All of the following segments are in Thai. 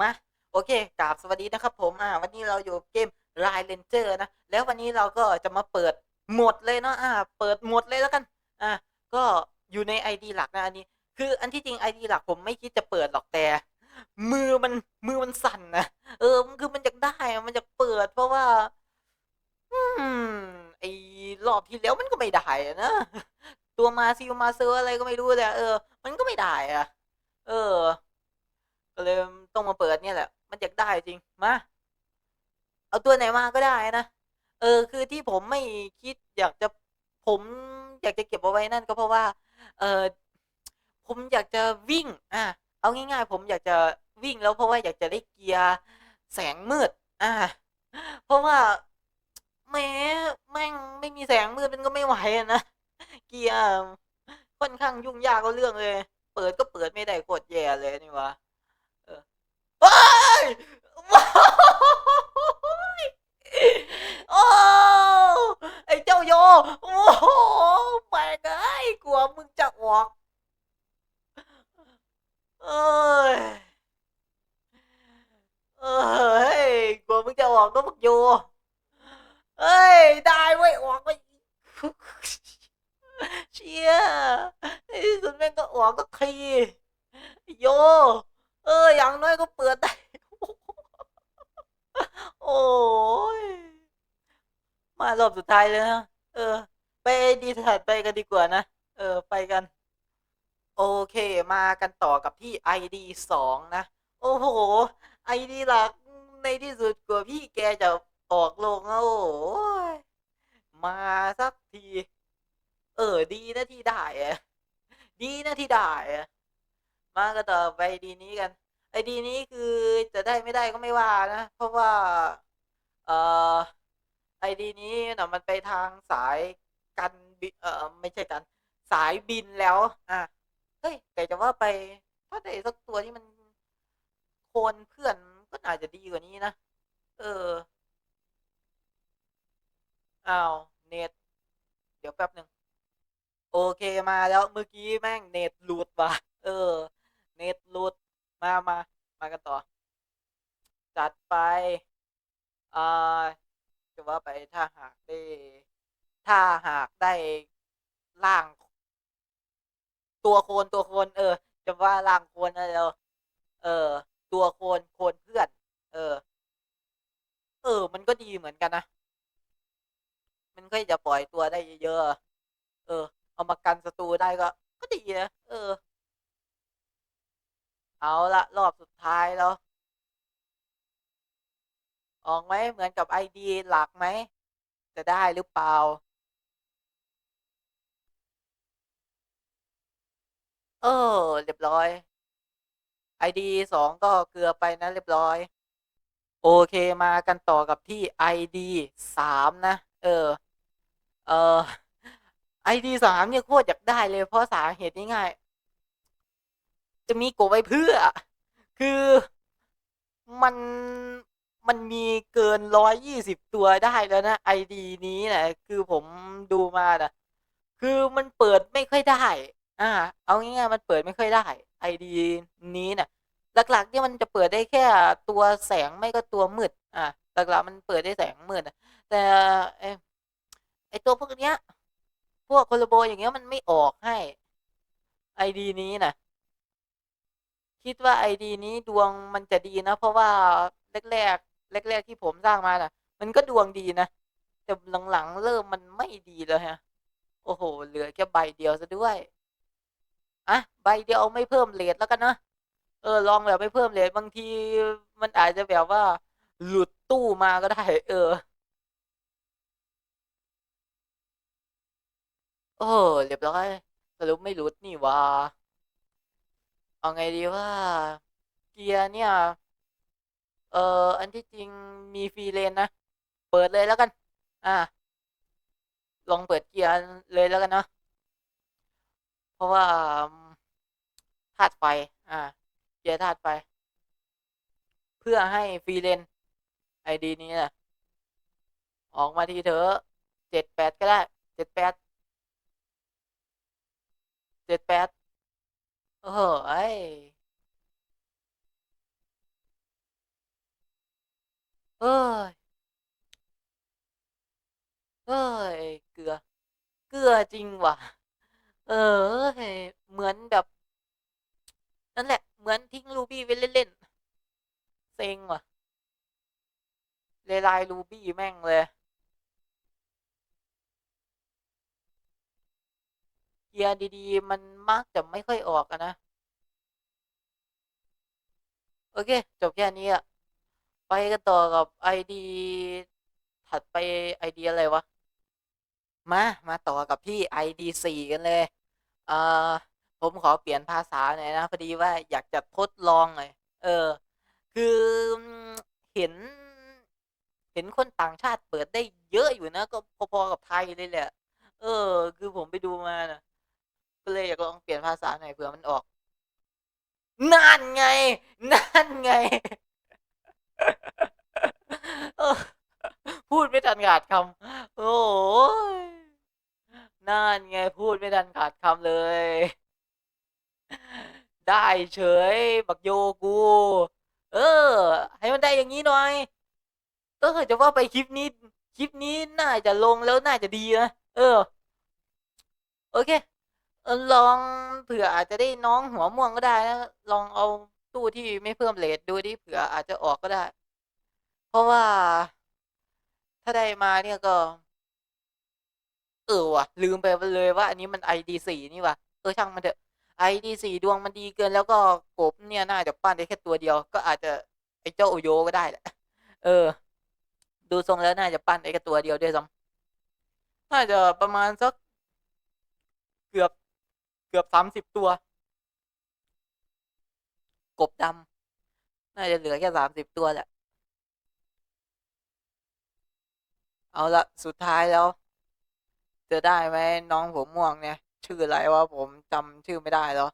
มาโอเคกราบสวัสดีนะครับผมอ่าวันนี้เราอยู่เกม Line Ranger นะ แล้ววันนี้เราก็จะมาเปิดหมดเลยเนาะอ่าเปิดหมดเลยแล้วกันอ่าก็อยู่ใน ID หลักนะอันนี้ คืออันที่จริง ID หลักผมไม่คิดจะเปิดหรอกแต่ มือมันมือมันสั่นนะเออมันคือมันอยากได้มันอยากเปิด เพราะว่า อืมไอ้รอบที่แล้วมันก็ไม่ได้นะตัวมาซิลมาเซอร์อะไรก็ไม่รู้เลยเออ มันก็ไม่ได้อะเออ ก็เลยต้องมาเปิดเนี่ยแหละ มันอยากได้จริง มา เอาตัวไหนมาก็ได้นะ เออ คือที่ผมไม่คิดอยากจะผมอยากจะเก็บเอาไว้นั่นก็เพราะว่า เออผมอยากจะวิ่ง อะ เอาง่าย ๆ ผมอยากจะวิ่งแล้วเพราะว่าอยากจะได้เกียร์แสงมืด อะ เพราะว่าแม้แม่งไม่มีแสงมืดมันก็ไม่ไหวนะ เกียร์ค่อนข้างยุ่งยากก็เรื่องเลย เปิดก็เปิดไม่ได้โคตรแย่เลยนี่วะ เฮ้ยโอ้ไอ้เจ้าโยโอ้โหแปลกไอ้ยกลัวมึงจะออกเอ้ยเอ้ยกลัวมึงจะออกก็มึงโยเอ้ยได้เว้ยออกไปเชี่ยในที่สุดแม่งก็ออกก็ทีโย เออ อย่างน้อยก็เปิดได้ โอ้ย มารอบสุดท้ายเลยนะ เออ ไปดีถัดไปกันดีกว่านะ เออ ไปกัน โอเค มากันต่อกับที่ ID สองนะ โอ้โห ID หลักในที่สุดกว่าพี่แกจะออกลงแล้วโอ้ยมาสักที เออ ดีนะที่ได้อะดีนะที่ได้อะ มากันต่อไปดีนี้กัน ไอดีนี้คือจะได้ไม่ได้ก็ไม่ว่านะ เพราะว่า เอ่อไอดีนี้นะมันไปทางสายกันบิเออไม่ใช่กัน สายบินแล้ว อะเฮ้ยแต่จะว่าไป ถ้าได้สักตัวที่มันโคนเพื่อนก็น่าจะดีกว่านี้นะ เอออ้าวเน็ต เดี๋ยวแป๊บหนึ่งโอเคมาแล้วเมื่อกี้แม่งเน็ตหลุดว่ะ เออ เน็ตหลุด มามา มากันต่อ จัดไป อ่าจะว่าไปถ้าหากได้ ถ้าหากได้ร่าง ตัวโคนตัวโคนเออ จะว่าร่างโคนอะไรเออเออ ตัวโคนโคนเพื่อน เออ เออ มันก็ดีเหมือนกันนะ มันก็จะปล่อยตัวได้เยอะ เออ เอามากันศัตรูได้ก็ ก็ดีนะ เออ เอาละรอบสุดท้ายแล้ว ออกไหมเหมือนกับไอดีหลักไหม จะได้หรือเปล่า เออ เรียบร้อยไอดีสองก็เกลือไปนะเรียบร้อย โอเคมากันต่อกับที่ ID สามนะ เออ เออ ID สามเนี่ยโคตรอยากได้เลยเพราะสาเหตุง่าย จะมีโกไว้เพื่อ คือมันมันมีเกินร้อยยี่สิบตัวได้แล้วนะ ID นี้นะคือผมดูมานะคือมันเปิดไม่ค่อยได้ อ่า เอาง่ายๆมันเปิดไม่ค่อยได้ ID นี้นะหลักๆที่มันจะเปิดได้แค่ตัวแสงไม่ก็ตัวมืด อ่าหลักๆมันเปิดได้แสงมืดนะแต่ไอตัวพวกเนี้ย พวกโคโลโบอย่างเงี้ยมันไม่ออกให้ ID นี้นะ คิดว่า ID นี้ดวงมันจะดีนะ เพราะว่าแรกๆแรกๆที่ผมสร้างมาน่ะ มันก็ดวงดีนะ แต่หลังๆเริ่มมันไม่ดีแล้วฮะ โอ้โห เหลือแค่ใบเดียวซะด้วย อะ ใบเดียวไม่เพิ่มเลทแล้วกันนะ เออ ลองแบบไม่เพิ่มเลทบางทีมันอาจจะแบบว่า หลุดตู้มาก็ได้ เออเออเรียบร้อยสรุปไม่หลุดนี่ว่า เอาไงดีว่าเกียร์เนี่ย เอออันที่จริงมีฟรีเลนนะ เปิดเลยแล้วกัน อ่า ลองเปิดเกียร์เลยแล้วกันเนาะ เพราะว่าธาตุไฟ อ่า เกียร์ธาตุไฟ เพื่อให้ฟรีเลนไอดีนี้นะออกมาทีเถอะเจ็ดแปดก็ได้เจ็ดแปดเจ็ดแปด เออไอเอ้ยเอ้ย เกลือ เกลือจริงว่ะ เออเหมือนแบบ นั่นแหละ เหมือนทิ้งรูบี้ไว้เล่นๆเซ็งว่ะเลไลายรูบี้แม่งเลย เกียร์ดีๆ มันมักจะไม่ค่อยออกอะนะ โอเค จบแค่นี้อะไปกันต่อกับไอดีถัดไปไอเดียอะไรวะ มา มาต่อกับที่ ID 4กันเลยเอ่อผมขอเปลี่ยนภาษาหน่อยนะ พอดีว่าอยากจะทดลองหน่อยเออ คือเห็น เห็นคนต่างชาติเปิดได้เยอะอยู่นะ ก็พอๆกับไทยเลยแหละ เออ คือผมไปดูมานะ ก็เลยอยากลองเปลี่ยนภาษาหน่อยเผื่อมันออก นั่นไง นั่นไง พูดไม่ทันขาดคำโอ้ยนั่นไงพูดไม่ทันขาดคำเลย ได้เฉย บักโยกู เออ ให้มันได้อย่างนี้หน่อยเออจะว่าไปคลิปนี้ คลิปนี้น่าจะลงแล้วน่าจะดีนะ เออ โอเค ลองเผื่ออาจจะได้น้องหัวม่วงก็ได้นะลองเอาตู้ที่ไม่เพิ่มเลทดูดิเผื่ออาจจะออกก็ได้ เพราะว่า ถ้าได้มาเนี่ยก็ เออว่ะ ลืมไปเลยว่า อันนี้มัน ID สี่นี่ว่ะเออช่างมันเถอะ ID สี่ดวงมันดีเกิน แล้วก็กบเนี่ยน่าจะปั้นได้แค่ตัวเดียว ก็อาจจะไอเจ้าโอโยก็ได้แหละเออ ดูทรงแล้วน่าจะปั้นได้แค่ตัวเดียวด้วยซ้ำน่าจะประมาณสักเกือบ เกือบสามสิบตัว กบดำน่าจะเหลือแค่สามสิบตัวแหละ เอาละสุดท้ายแล้ว จะได้ไหมน้องผมม่วงเนี่ย ชื่ออะไรวะผมจำชื่อไม่ได้แล้ว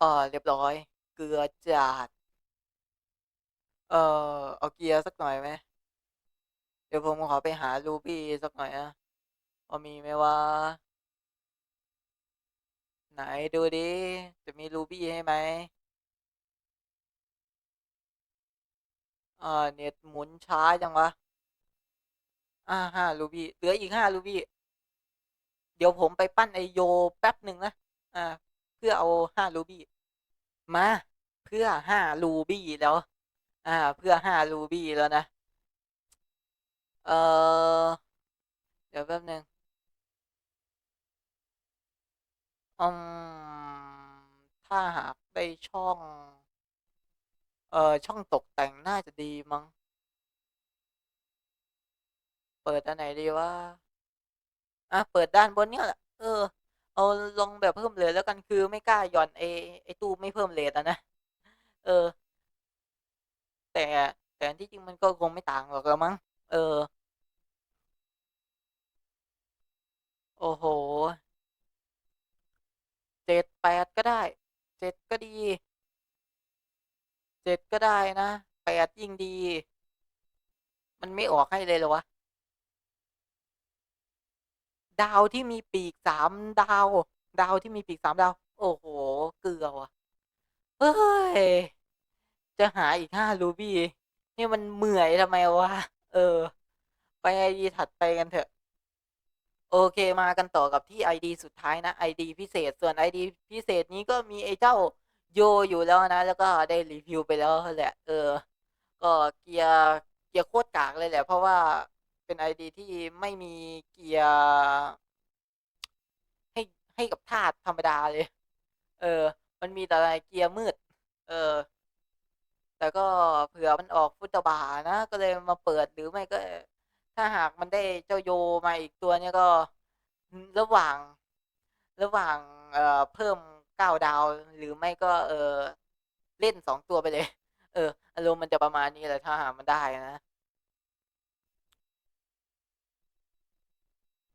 อ๋อเรียบร้อย เกลือจัดเออเอาเกียร์สักหน่อยไหม ดี๋ยวผมขอไปหารูบี้สักหน่อยนะว่ามีไหมว่าไหนดูดิ จะมีรูบี้ให้ไหมอ่าเน็ตหมุนช้าจังวะ อ่าห้ารูบี้เหลืออีกห้ารูบี้เดี๋ยวผมไปปั้นไอโยแป๊บหนึ่งนะ อ่า เพื่อเอาห้ารูบี้มา เพื่อห้ารูบี้แล้ว อ่า เพื่อห้ารูบี้แล้วนะ เออเดี๋ยวแป๊บหนึ่งอืมถ้าหากได้ช่อง เออช่องตกแต่งน่าจะดีมั้ง เปิดอันไหนดีวะอะ เปิดด้านบนเนี่ยแหละ เออ เอาลงแบบเพิ่มเลทแล้วกันคือไม่กล้าหย่อนไอไอตู้ไม่เพิ่มเลทอะนะ เออ แต่แต่ที่จริงมันก็คงไม่ต่างหรอกละมั้ง เออ โอ้โหเจ็ดแปดก็ได้เจ็ดก็ดีเจ็ดก็ได้นะแปดยิ่งดี มันไม่ออกให้เลยเหรอวะ ดาวที่มีปีกสามดาว ดาวที่มีปีกสามดาว โอ้โห เกลือว่ะเฮ้ย จะหาอีกห้ารูบี้ นี่มันเหมื่อยทำไมวะ เออ ไปไอดีถัดไปกันเถอะ โอเคมากันต่อกับที่ ID สุดท้ายนะ ID พิเศษส่วน ID พิเศษนี้ก็มีไอ้เจ้าโยอยู่แล้วนะ แล้วก็ได้รีวิวไปแล้วแหละ เออ ก็เกียร์เกียร์โคตรกากเลยแหละ เพราะว่าเป็น ID ที่ไม่มีเกียร์ให้ให้กับธาตุธรรมดาเลย เออ มันมีแต่เกียร์มืด เออ แต่ก็เผื่อมันออกฟุตบานะ ก็เลยมาเปิดหรือไม่ก็ ถ้าหากมันได้เจ้าโยมาอีกตัวเนี่ยก็ระหว่าง ระหว่างเอ่อเพิ่มเก้าดาว หรือไม่ก็ เออเล่นสองตัวไปเลย เอออารมณ์มันจะประมาณนี้แหละถ้าหากมันได้นะ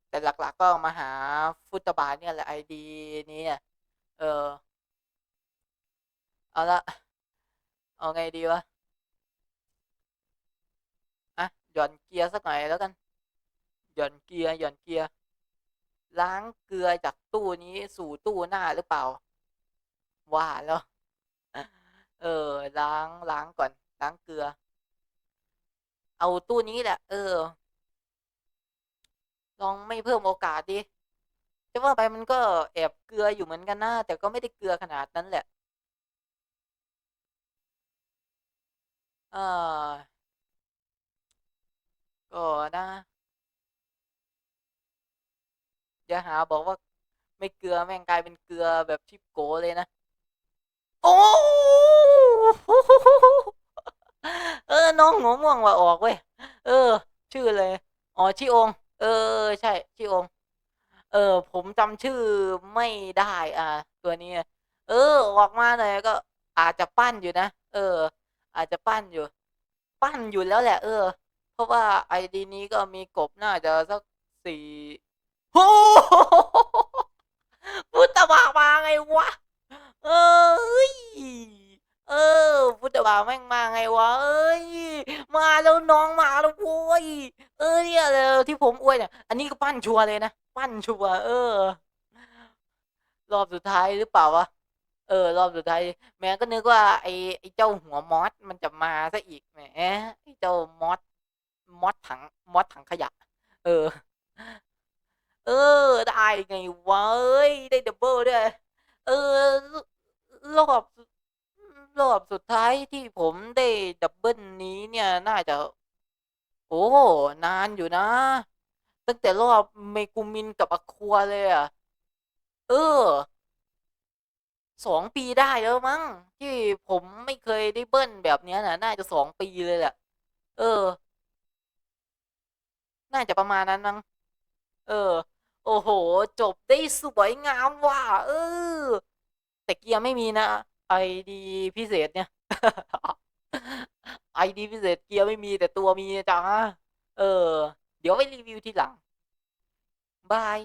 แต่หลัก ๆ ก็มาหาฟุตบาเนี่ยแหละไอดีนี้อะเออเอาละ เอาไงดีวะ อะ หย่อนเกียร์สักหน่อยแล้วกัน หย่อนเกียร์หย่อนเกียร์ ล้างเกลือจากตู้นี้สู่ตู้หน้าหรือเปล่า ว่าแล้ว เออ ล้างล้างก่อน ล้างเกลือ เอาตู้นี้แหละ เออ ลองไม่เพิ่มโอกาสดิจะว่าไปมันก็แอบเกลืออยู่เหมือนกันนะแต่ก็ไม่ได้เกลือขนาดนั้นแหละ เออก็นะ อย่าหาบอกว่าไม่เกลือแม่งกลายเป็นเกลือแบบชิปโกเลยนะ โอ้เออ น้องหัวม่วงว่าออกเว้ย เออ ชื่อเลย อ๋อชื่อองเออ ใช่ชื่อองเออ ผมจำชื่อไม่ได้ อ่า ตัวนี้ เออ ออกมาหน่อยก็อาจจะปั้นอยู่นะ เออ อาจจะปั้นอยู่ ปั้นอยู่แล้วแหละ เออ เพราะว่าไอดีนี้ก็มีกบน่าจะสักสี่โอ้พุทธบามาไงวะ เอ้ย เออ พุทธบาแม่งมาไงวะ เอ้ย มาแล้วน้องมาแล้วโว้ย เออเนี่ยเลยที่ผมอวยเนี่ย อันนี้ก็ปั้นชัวร์เลยนะ ปั้นชัวร์เออ รอบสุดท้ายหรือเปล่าวะ เออ รอบสุดท้ายแม่ก็นึกว่าไอ้ไอ้เจ้าหัวมอสมันจะมาซะอีกแหมไอ้เจ้ามอสมอสถังมอสถังขยะ เออ เออ ได้ไงวะเอ้ยได้ดับเบิลด้วยเออรอบรอบสุดท้ายที่ผมได้ดับเบิลนี้เนี่ยน่าจะ โอ้นานอยู่นะ ตั้งแต่รอบเมกุมินกับอคัวเลยอะเออ สองปีได้แล้วมั้งที่ผมไม่เคยได้เบิ้ลแบบเนี้ยนะน่าจะสองปีเลยแหละ เออ น่าจะประมาณนั้นมั้งเออ โอ้โห จบได้สวยงามว่ะเออ แต่เกียร์ไม่มีนะไอดีพิเศษเนี่ยไอดีพิเศษเกียร์ไม่มีแต่ตัวมีจ้าเออ เดี๋ยวไปรีวิวทีหลังบาย